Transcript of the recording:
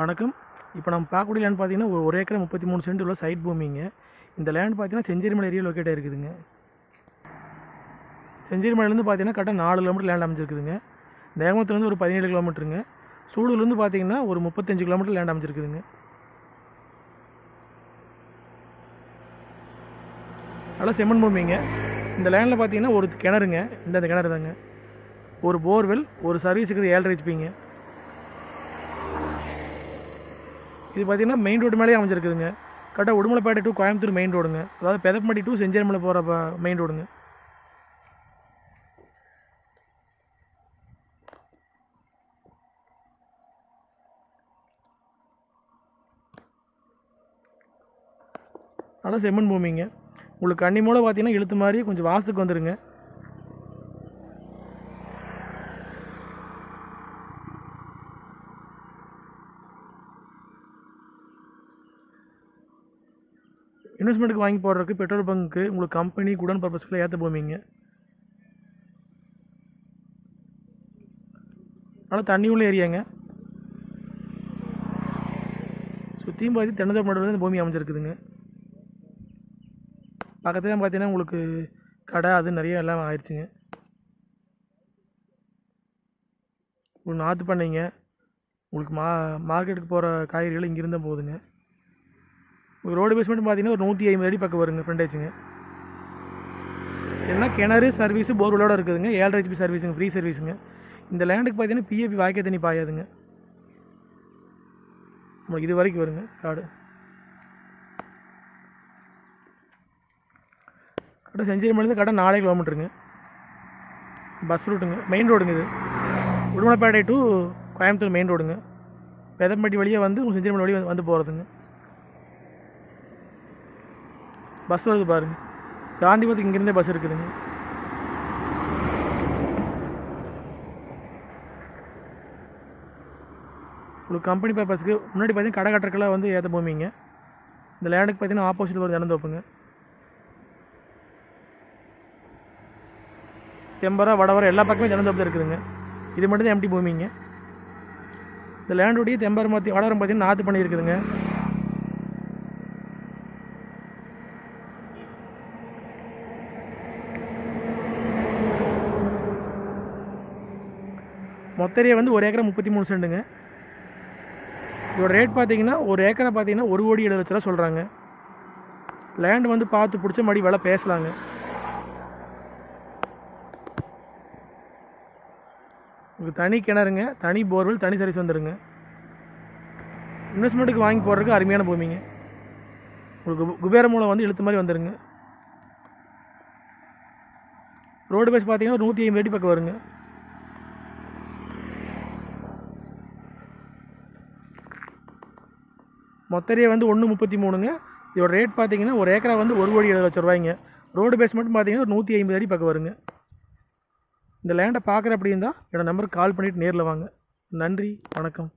வணக்கம். இப்போ நம்ம பார்க்கக்கூடிய லேண்ட் பார்த்தீங்கன்னா ஒரு ஏக்கரை ஏக்கர் முப்பத்தி மூணு சென்ட் உள்ள சைட் பூமிங்க. இந்த லேண்ட் பார்த்தீங்கன்னா செஞ்சேரிமலை ஏரியா லொக்கேட் ஆயிருக்குதுங்க. செஞ்சேரிமலையிலேருந்து பார்த்தீங்கன்னா கரெக்டாக நாலு கிலோமீட்டர் லேண்ட் அமைச்சிருக்குதுங்க நேமத்துலேருந்து ஒரு பதினேழு கிலோமீட்டருங்க சூடுலேருந்து பார்த்தீங்கன்னா ஒரு முப்பத்தஞ்சு கிலோமீட்டர் லேண்ட் அமைச்சிருக்குதுங்க நல்லா செம்மண் பூமிங்க. இந்த லேண்டில் பார்த்தீங்கன்னா ஒரு கிணறுங்க. இந்த கிணறு தாங்க ஒரு போர்வெல் ஒரு சர்வீஸுக்கு ஏழரை ஹெச்பிங்க இது பார்த்தீங்கன்னா மெயின் ரோடு மேலேயே அமைஞ்சிருக்குதுங்க. கரெக்டாக உடுமலைப்பேட்டை டு கோயம்புத்தூர் மெயின் ரோடுங்க அதாவது பெதப்பட்டி டு செஞ்சேரிமலை போகிற மெயின் ரோடுங்க நல்லா செம்மண் பூமிங்க. உங்களுக்கு கண்ணி மூலம் பார்த்தீங்கன்னா இழுத்து மாதிரி கொஞ்சம் வாசத்துக்கு வந்துடுங்க இன்வெஸ்ட்மெண்ட்டுக்கு வாங்கி போடுறதுக்கு பெட்ரோல் பங்க்கு உங்களுக்கு கம்பெனி குடன் பர்பஸ்க்குள்ள ஏற்ற பூமிங்க ஆனால் தண்ணி உள்ள ஏரியாங்க. சுற்றியும் பார்த்து தென்னந்தோப்பு இந்த பூமி அமைஞ்சிருக்குதுங்க. பக்கத்துல பார்த்தீங்கன்னா உங்களுக்கு கடை அது நிறைய எல்லாம் ஆயிடுச்சுங்க. உங்களுக்கு நாற்று பண்ணைங்க. உங்களுக்கு மா மார்க்கெட்டுக்கு போகிற காய்கறிகள் இங்கிருந்தே போகுதுங்க உங்களுக்கு ரோடு பேஸ்மெண்ட் பார்த்தீங்கன்னா ஒரு நூற்றி ஐம்பது அடி பக்கம் வருங்க ஃப்ரண்டேஜுங்க ஏன்னா கிணறு சர்வீஸு போர்வெலோட இருக்குதுங்க. ஏழரை ஹெச்பி சர்வீஸுங்க ஃப்ரீ சர்வீஸுங்க இந்த லேண்டுக்கு பார்த்தீங்கன்னா பிஏபி வாய்க்க தண்ணி பாயாதுங்க. உங்களுக்கு இது வரைக்கும் வருங்க காடு. கரெக்டாக செஞ்சேரிமலேருந்து கடை நாலே கிலோமீட்டருங்க. பஸ் ரூட்டுங்க மெயின் ரோடுங்க இது. உடுமலைப்பேட்டை டு கோயம்புத்தூர் மெயின் ரோடுங்க பெதம்பட்டி வழியாக வந்து உங்களுக்கு செஞ்சேரிமலை வழியாக வந்து போகிறதுங்க பஸ் வருது பாருங்கள் காந்திபுரத்துக்கு இங்கேருந்தே பஸ் இருக்குதுங்க. உங்களுக்கு கம்பெனி பர்பஸ்க்கு முன்னாடி பார்த்தீங்கன்னா கடை கட்டுறக்கெல்லாம் வந்து ஏற்ற பூமிங்க. இந்த லேண்டுக்கு பார்த்தீங்கன்னா ஆப்போசிட் ஒரு திறந்தோப்புங்க தெம்பரா வடவரம் எல்லா பக்கமே திறந்தோப்பு இருக்குதுங்க. இது மட்டும் தான் எம்டி பூமிங்க. இந்த லேண்டுடைய தெம்பரம் பார்த்தி வடவரம் பார்த்தீங்கன்னா நாற்று பண்ணி இருக்குதுங்க. மொத்த ஏரியா வந்து ஒரு ஏக்கரை முப்பத்தி மூணு செண்டுங்க. இதோட ரேட் பார்த்தீங்கன்னா ஒரு ஏக்கரை பார்த்தீங்கன்னா ஒரு கோடி எழுபது லட்ச ரூபா சொல்கிறாங்க லேண்ட் வந்து பார்த்து பிடிச்ச மாதிரி வில பேசலாங்க. உங்களுக்கு தனி கிணறுங்க தனி போர்வெல் தனி சர்வீஸ் வந்துடுங்க இன்வெஸ்ட்மெண்ட்டுக்கு வாங்கி போடுறதுக்கு அருமையான பூமிங்க. உங்களுக்கு குபேர மூலம் வந்து இழுத்த மாதிரி வந்துடுங்க ரோடு பேஸ் பார்த்தீங்கன்னா ஒரு நூற்றி ஐம்பது அடி பக்கம் வருங்க. மொத்தரையே வந்து ஒன்று முப்பத்தி மூணுங்க. இதோட ரேட் பார்த்தீங்கன்னா ஒரு ஏக்கரா வந்து ஒரு கோடி எழுபது லட்ச ரூபாய்ங்க. ரோடு பேஸ் மட்டும் பார்த்தீங்கன்னா ஒரு நூற்றி ஐம்பது அடி பக்கம் வருங்க. இந்த லேண்டை பார்க்குற அப்படி இருந்தால் என்னோடய நம்பருக்கு கால் பண்ணிவிட்டு நேரில் வாங்க. நன்றி வணக்கம்.